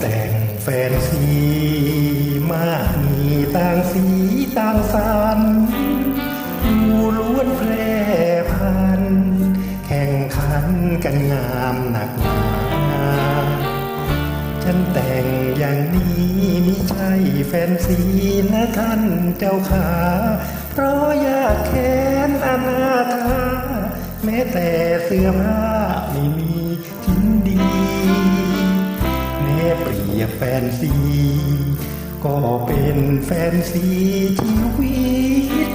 แต่งแฟนซีมากมีต่างสีต่างสันดูล้วนแพร่พัน แข่งขันกันงามหนักหนาฉันแต่งอย่างนี้มิใช่แฟนซีนะท่านเจ้าขา เพราะอยากแค้นอนาถาแม้แต่เสื้อผ้าไม่มีชิ้นดี เปรียบแฟนซี ก็เป็นแฟนซีชีวิต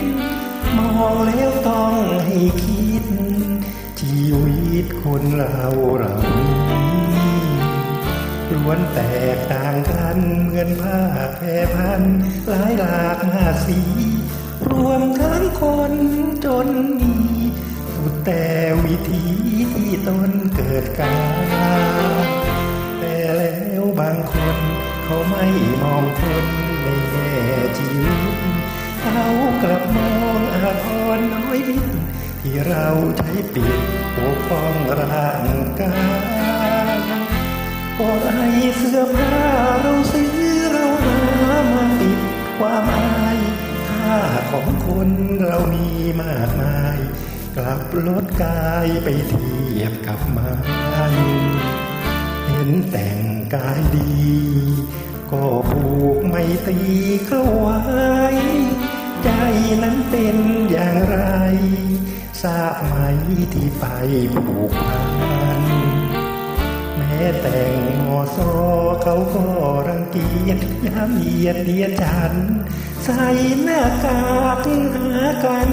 มองแล้วต้องให้คิด ชีวิตคนเราเราล้วนแตกต่างกันเหมือนผ้าแพรพันหลายหลากหน้าสี รวมทั้งคนจนมีสุดแต่วิธีที่ตนเกิดกาแเขาไม่มองคนในแง่ชีวิตเขากลับมองอาภรน้อยนิดที่เราใช้ปิดปกป้องร่างกายก็ไอเสื้อผ้าเราซื้อเราหามาปิดความอายค่าของคนเรามีมากมาย กลับลดกายไปเทียบกับมัน นแต่งกายดี ก็ผูกไม่ตีเข้าไว้ ใจนั้นเป็นอย่างไรทราบไหมที่ไปผูกพันแม้แต่งมอซอเขาก็รังเกียจย้ำเหยียดเดียดฉัน ใส่หน้ากากหากัน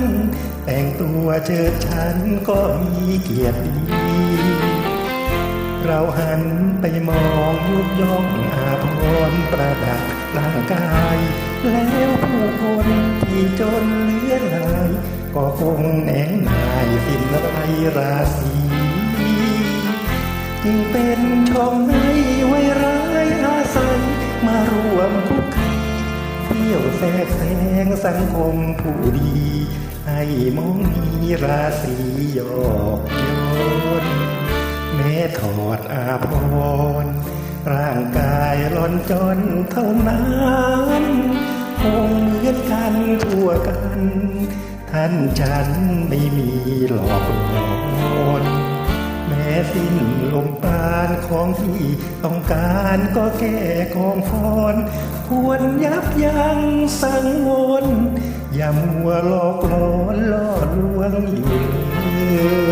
แต่งตัวเชิดฉันก็มีเกียรติดี เราหันไปมองยุกย่องอาภรณ์ประดับร่างกาย แล้วผู้คนที่จนเหลือหลาย ก็คงแหนงนายสิ้นไรราศีจึงเป็นช่องในไว้ร้ายอาศัยมารวมคุกคีเที่ยวแทรกแซงสังคมผู้ดี ให้มองมีราศียอกโยน แม้ถอดอาภรณ์ร่างกายร้อนจนเท่านั้นคงเหมือนกันทั่วกัน ท่านฉันไม่มีหลอกลวงแม้สิ้นลมปราณของที่ต้องการก็แก้ของพรควรยับยั้งสังวรอย่ามัวหลอกหลอนล่อลวงอยู่